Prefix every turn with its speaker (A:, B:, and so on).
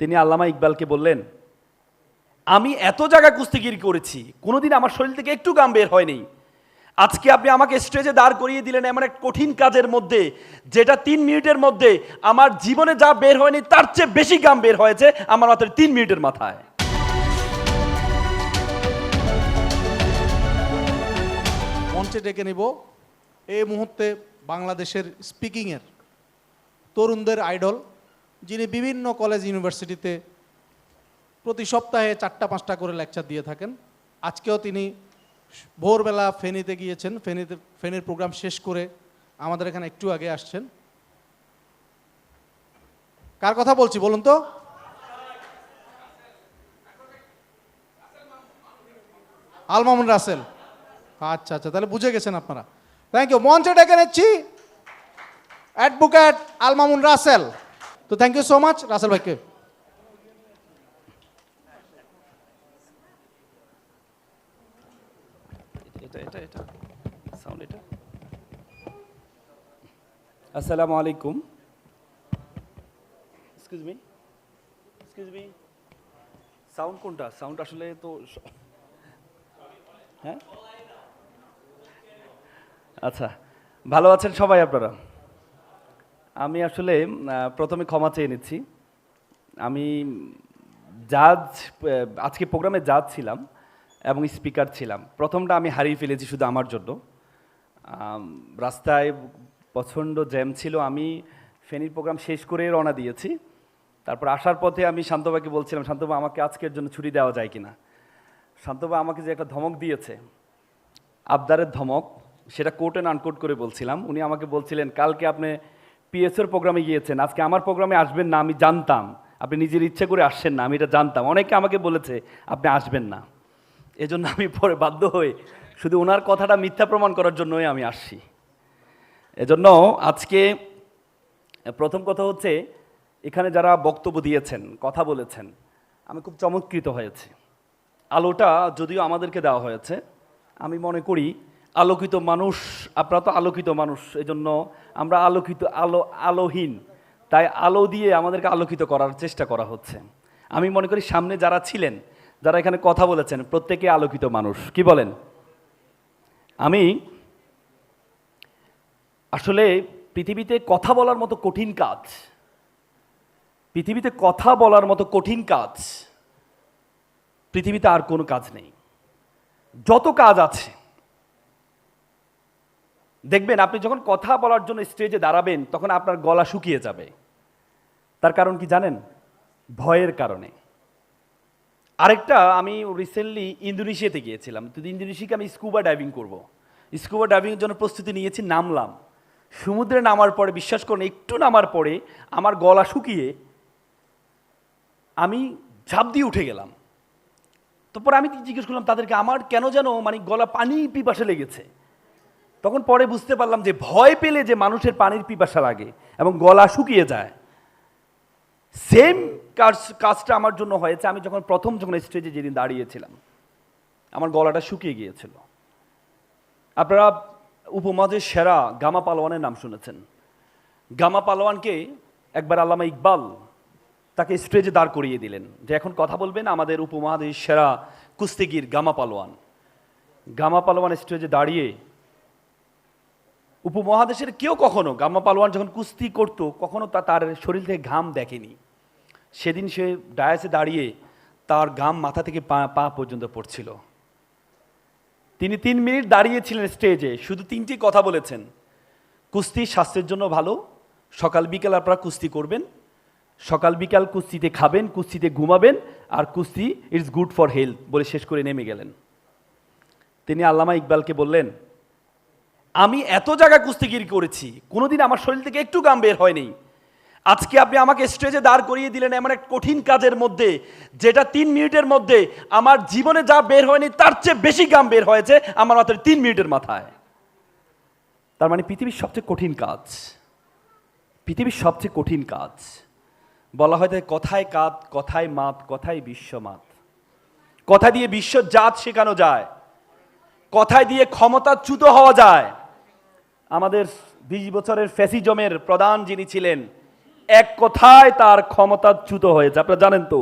A: তিনি আল্লামা ইকবালকে বললেন, আমি এত জায়গায় কুস্তিগিরি করেছি, কোনোদিন আমার শরীর থেকে একটু গাম বের হয়নি। আজকে আপনি আমাকে স্টেজে দাঁড় করিয়ে দিলেন এমন এক কঠিন কাজের মধ্যে, যেটা তিন মিনিটের মধ্যে আমার জীবনে যা বের হয়নি, তার চেয়ে বেশি গাম বের হয়েছে আমার মাত্র তিন মিনিটের মাথায়।
B: মঞ্চে ডেকে নেব। এই মুহূর্তে বাংলাদেশের স্পিকিংয়ের তরুণদের আইডল যিনি বিভিন্ন কলেজ ইউনিভার্সিটিতে প্রতি সপ্তাহে চারটা, পাঁচটা করে লেকচার দিয়ে থাকেন। আজকেও তিনি ভোরবেলা ফেনীতে গিয়েছেন, ফেনীতে, ফেনীর প্রোগ্রাম শেষ করে আমাদের এখানে একটু আগে আসছেন। কার কথা বলছি বলুন তো? আলমামুন রাসেল। আচ্ছা আচ্ছা তাহলে বুঝে গেছেন আপনারা। থ্যাংক ইউ মঞ্চে ডেকে নিচ্ছি। অ্যাডভোকেট আলমামুন রাসেল। তো thank you so much Rasel ভাইকে।
A: এটা এটা এটা সাউন্ড এটা। আসসালামু আলাইকুম। Excuse me excuse me sound কোনটা? সাউন্ড আসলে তো হ্যাঁ? আচ্ছা ভালো আছেন সবাই আপনারা? আমি আসলে প্রথমে ক্ষমা চেয়ে নিচ্ছি। আমি জাজ আজকে প্রোগ্রামে জাজ ছিলাম এবং স্পিকার ছিলাম। প্রথমটা আমি হারিয়ে ফেলেছি শুধু আমার জন্য। রাস্তায় প্রচণ্ড জ্যাম ছিল। আমি ফেনীর প্রোগ্রাম শেষ করে রওনা দিয়েছি। তারপর আসার পথে আমি শান্তবাকে বলছিলাম, শান্তবা, আমাকে আজকের জন্য ছুটি দেওয়া যায় কিনা? শান্তবা আমাকে যে একটা ধমক দিয়েছে, আবদারের ধমক, সেটা কোর্ট অ্যান্ড আনকোট করে বলছিলাম। উনি আমাকে বলছিলেন, কালকে আপনি পিএসএর প্রোগ্রামে গিয়েছেন। আজকে আমার প্রোগ্রামে আসবেন না, আমি জানতাম। আপনি নিজের ইচ্ছে করে আসছেন না, আমি এটা জানতাম। অনেকে আমাকে বলেছে, আপনি আসবেন না। এজন্য আমি পরে বাধ্য হয়ে শুধু ওনার কথাটা মিথ্যা প্রমাণ করার জন্যই আমি আসছি। এজন্য আজকে, প্রথম কথা হচ্ছে, এখানে যারা বক্তব্য দিয়েছেন, কথা বলেছেন, আমি খুব চমৎকৃত হয়েছি। আলোটা যদিও আমাদেরকে দেওয়া হয়েছে, আমি মনে করি আলোকিত মানুষ আপনারা তো আলোকিত মানুষ, এজন্য আমরা আলোকিত, আলো, আলোহীন। তাই আলো দিয়ে আমাদেরকে আলোকিত করার চেষ্টা করা হচ্ছে। আমি মনে করি সামনে যারা ছিলেন, যারা এখানে কথা বলেছেন, প্রত্যেকে আলোকিত মানুষ। কি বলেন? আমি আসলে পৃথিবীতে কথা বলার মতো কঠিন কাজ, পৃথিবীতে কথা বলার মতো কঠিন কাজ, পৃথিবীতে আর কোনো কাজ নেই। যত কাজ আছে দেখবেন, আপনি যখন কথা বলার জন্য স্টেজে দাঁড়াবেন, তখন আপনার গলা শুকিয়ে যাবে। তার কারণ কি জানেন? ভয়ের কারণে। আরেকটা, আমি রিসেন্টলি ইন্দোনেশিয়াতে গিয়েছিলাম। তো ইন্দোনেশিয়াকে আমি স্কুবা ডাইভিং করব। স্কুবা ডাইভিংয়ের জন্য প্রস্তুতি নিয়েছি, নামলাম। সমুদ্রে নামার পরে, বিশ্বাস করুন, একটু নামার পরে আমার গলা শুকিয়ে আমি ঝাঁপ দিয়ে উঠে গেলাম। তারপর আমি জিজ্ঞেস করলাম, তাদেরকে আমার কেন যেন মানে গলা পানি পিপাসা লেগেছে? তখন পরে বুঝতে পারলাম যে ভয় পেলে যে মানুষের পানির পিপাসা লাগে এবং গলা শুকিয়ে যায়। সেম কাজ, কাজটা আমার জন্য হয়েছে। আমি যখন প্রথম যখন স্টেজে যেদিন দাঁড়িয়েছিলাম, আমার গলাটা শুকিয়ে গিয়েছিল। আপনারা উপমাজের সেরা গামা পালোয়ানের নাম শুনেছেন। গামা পালোয়ানকে একবার আল্লামা ইকবাল তাকে স্টেজে দাঁড় করিয়ে দিলেন যে এখন কথা বলবেন আমাদের উপমহাদেশ সেরা কুস্তিগির গামা পালোয়ান। গামা পালোয়ান স্টেজে দাঁড়িয়ে উপমহাদেশের কেউ কখনো গাম্মা পালোয়ান যখন কুস্তি করত, কখনো তা তার শরীর থেকে ঘাম দেখেনি। সেদিন সে ডায়াসে দাঁড়িয়ে তার ঘাম মাথা থেকে পা পা পর্যন্ত পড়ছিল। তিনি তিন মিনিট দাঁড়িয়েছিলেন স্টেজে, শুধু তিনটি কথা বলেছেন। কুস্তি স্বাস্থ্যের জন্য ভালো, সকাল, বিকাল আপনারা কুস্তি করবেন। সকাল, বিকাল কুস্তিতে খাবেন, কুস্তিতে ঘুমাবেন, আর কুস্তি ইটস গুড ফর হেলথ বলে শেষ করে নেমে গেলেন। তিনি আল্লামা ইকবালকে বললেন আমি এত জায়গায় কুস্তিগিরি করেছি, কোনোদিন আমার শরীর থেকে একটু গাম বের হয়নি। আজকে আপনি আমাকে স্টেজে দাঁড় করিয়ে দিলেন এমন এক কঠিন কাজের মধ্যে, যেটা তিন মিনিটের মধ্যে আমার জীবনে যা বের হয়নি, তার চেয়ে বেশি গাম বের হয়েছে আমার মাত্র তিন মিনিটের মাথায়। তার মানে পৃথিবীর সবচেয়ে কঠিন কাজ, পৃথিবীর সবচেয়ে কঠিন কাজ, বলা হয় যে কথায় কাত, কথায় মাত, কথায় বিশ্বমাত কথা দিয়ে বিশ্ব জাত শেখানো যায়, কথায় দিয়ে ক্ষমতাচ্যুত হওয়া যায়। আমাদের বিশ বছরের ফ্যাসিজমের প্রধান যিনি ছিলেন, এক কথায় তার ক্ষমতাচ্যুত হয়েছে। আপনারা জানেন তো?